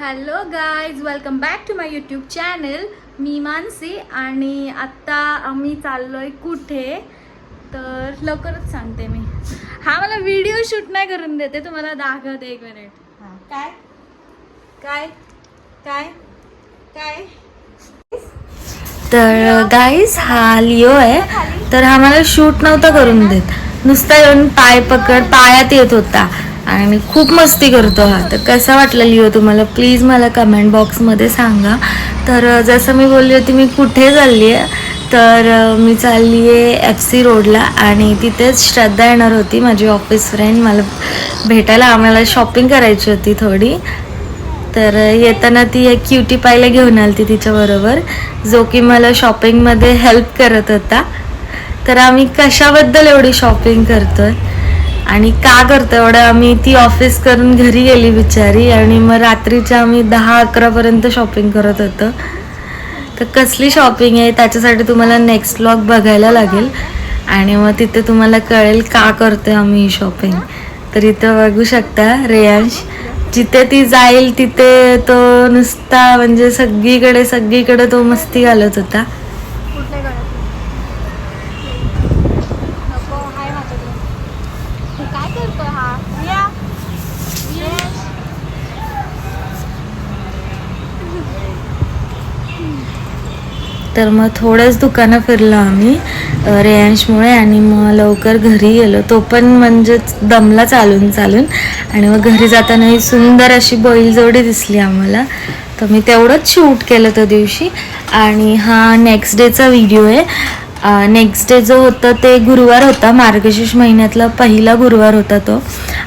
Hello guys welcome back to my YouTube channel मी मानसी आणि आत्ता आम्ही चाललोय कुठे? तर लवकरच सांगते मी. हा मला व्हिडिओ शूट नाही करून देते. तुम्हाला दाखवते एक मिनिट काय? काय? काय? काय? तर गाईज हा लिओ आहे. तर हा मला शूट नव्हता करून देत. नुसता येऊन पाय पकड पायात येत होता. आणि खूप मस्ती करतो हा. तर कसा वाटला लिओ तुम्हाला? प्लीज मला कमेंट बॉक्समध्ये सांगा. तर जसं मी बोलली होती मी कुठे चालली आहे तर मी चालली आहे एफ सी रोडला आणि तिथेच श्रद्धा येणार होती माझी ऑफिस फ्रेंड मला भेटायला आम्हाला शॉपिंग करायची होती थोडी. तर येताना ती एक क्युटी पायला घेऊन आली तिच्याबरोबर जो की मला शॉपिंगमध्ये हेल्प करत होता. तर आम्ही कशाबद्दल एवढी शॉपिंग करतोय? आणि का करतो एवढं? आम्ही ती ऑफिस करून घरी गेली बिचारी आणि मग रात्रीच्या आम्ही दहा अकरापर्यंत शॉपिंग करत होतो. तर कसली शॉपिंग आहे? त्याच्यासाठी तुम्हाला नेक्स्ट ब्लॉग बघायला लागेल. आणि मग तिथे तुम्हाला कळेल का करतोय आम्ही ही शॉपिंग तर इथं बघू शकता रेयांश. जिथे ती जाईल तिथे तो नुसता म्हणजे सगळीकडे सगळीकडे तो मस्ती घालत होता कुठल्या गळ्यात नको हाय माझ्याकडे तू काय करतोय हा या तर मग थोडंच दुकानं फिरलो आम्ही रेयांशमुळे आणि मग लवकर घरी गेलो. तो पण म्हणजे दमला चालून चालून. आणि मग घरी जाताना ही सुंदर अशी बैलजोडी दिसली आम्हाला. तर मी तेवढंच शूट केलं त्या दिवशी. आणि हा नेक्स्ट डेचा व्हिडिओ आहे. नेक्स्ट डे जो होता ते गुरुवार होता. मार्गशीर्ष महिन्यातला पहिला गुरुवार होता तो.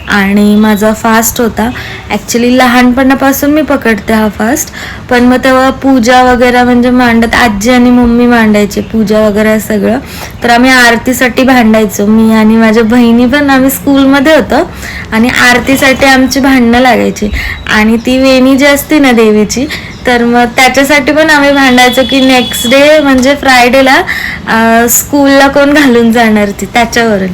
आणि माझा फास्ट होता. ॲक्च्युली लहानपणापासून मी पकडते हा फास्ट पण मग तेव्हा पूजा वगैरे म्हणजे मांडत आजी आणि मम्मी मांडायचे पूजा वगैरे सगळं. तर आम्ही आरतीसाठी भांडायचो. मी आणि माझ्या बहिणी पण आम्ही स्कूलमध्ये होतो. आणि आरतीसाठी आमची भांडणं लागायची. आणि ती वेणी जी असते ना देवीची तर मग त्याच्यासाठी पण आम्ही भांडायचो की नेक्स्ट डे म्हणजे फ्रायडेला स्कूलला कोण घालून जाणार ती? त्याच्यावरून.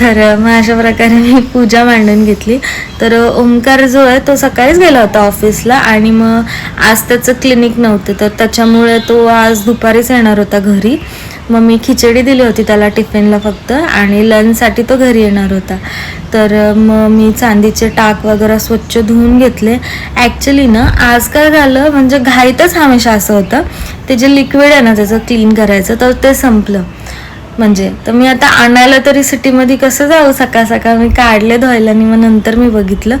तर मग अशा प्रकारे मी पूजा मांडून घेतली. तर ओमकार जो आहे तो सकाळीच गेला होता ऑफिसला आणि मग आज त्याचं क्लिनिक नव्हतं. तर त्याच्यामुळे तो आज दुपारीच येणार होता घरी. मग मी खिचडी दिली होती त्याला टिफिनला फक्त आणि लंचसाठी तो घरी येणार होता. तर मग मी चांदीचे टाक वगैरे स्वच्छ धुवून घेतले. ॲक्च्युली ना आज काय झालं म्हणजे घाईतच हमेशा असं होतं. ते जे लिक्विड आहे ना त्याचं क्लीन करायचं तर ते संपलं. म्हणजे तर मी आता आणायला तरी सिटीमध्ये कसं जाऊ? सकाळ सकाळ मी काढले धुवायला आणि मग नंतर मी बघितलं.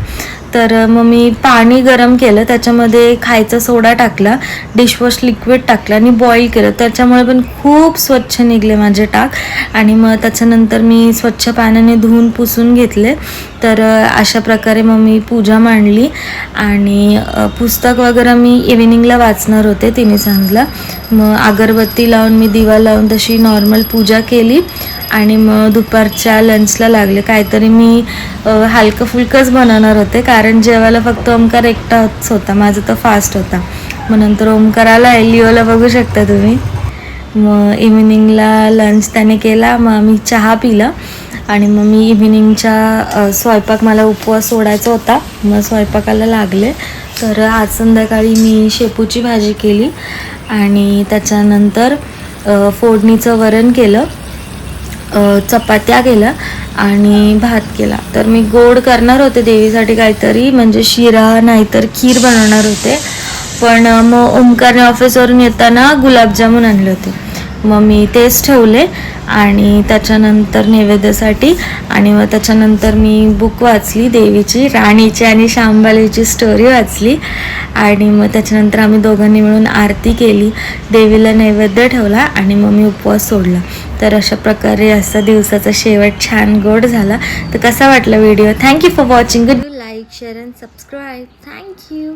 तर मग मी पाणी गरम केलं त्याच्यामध्ये खायचा सोडा टाकला डिशवॉश लिक्विड टाकलं आणि बॉईल केलं. त्याच्यामुळे पण खूप स्वच्छ निघले माझे टाक. आणि मग त्याच्यानंतर मी स्वच्छ पाण्याने धुवून पुसून घेतले. तर अशा प्रकारे मग मी पूजा मांडली. आणि पुस्तक वगैरे मी इव्हिनिंगला वाचणार होते तिने सांगितलं. मग अगरबत्ती लावून मी दिवा लावून तशी नॉर्मल पूजा केली. आणि मग दुपारच्या लंचला लागले. काहीतरी मी हलकं फुलकंच बनवणार होते. कारण जेवायला फक्त ओमकार एकटाच होता. माझा तर फास्ट होता. मग नंतर ओमकाराला लिओला बघू शकता तुम्ही. मग इव्हिनिंगला लंच त्याने केला. मग आम्ही चहा पिला. आणि मग मी इव्हिनिंगच्या स्वयंपाक मला उपवास सोडायचा होता. मग स्वयंपाकाला लागले. तर आज संध्याकाळी मी शेपूची भाजी केली. आणि त्याच्यानंतर फोडणीचं वरण केलं. चपात्या केल्या आणि भात केला. तर मी गोड करणार होते देवीसाठी काहीतरी म्हणजे शिरा नाहीतर खीर बनवणार होते. पण मग ओमकारने ऑफिसवरून येताना गुलाबजामून आणले होते. मग मी तेच ठेवले आणि त्याच्यानंतर नैवेद्यासाठी आणि मग त्याच्यानंतर मी बुक वाचली देवीची राणीची आणि शांबालीची स्टोरी वाचली. आणि मग त्याच्यानंतर आम्ही दोघांनी मिळून आरती केली देवीला नैवेद्य ठेवला आणि मग मी उपवास सोडला. तर अशा प्रकारे असा दिवसाचा शेवट छान गोड झाला. तर कसा वाटला video thank you for watching good like share and subscribe thank you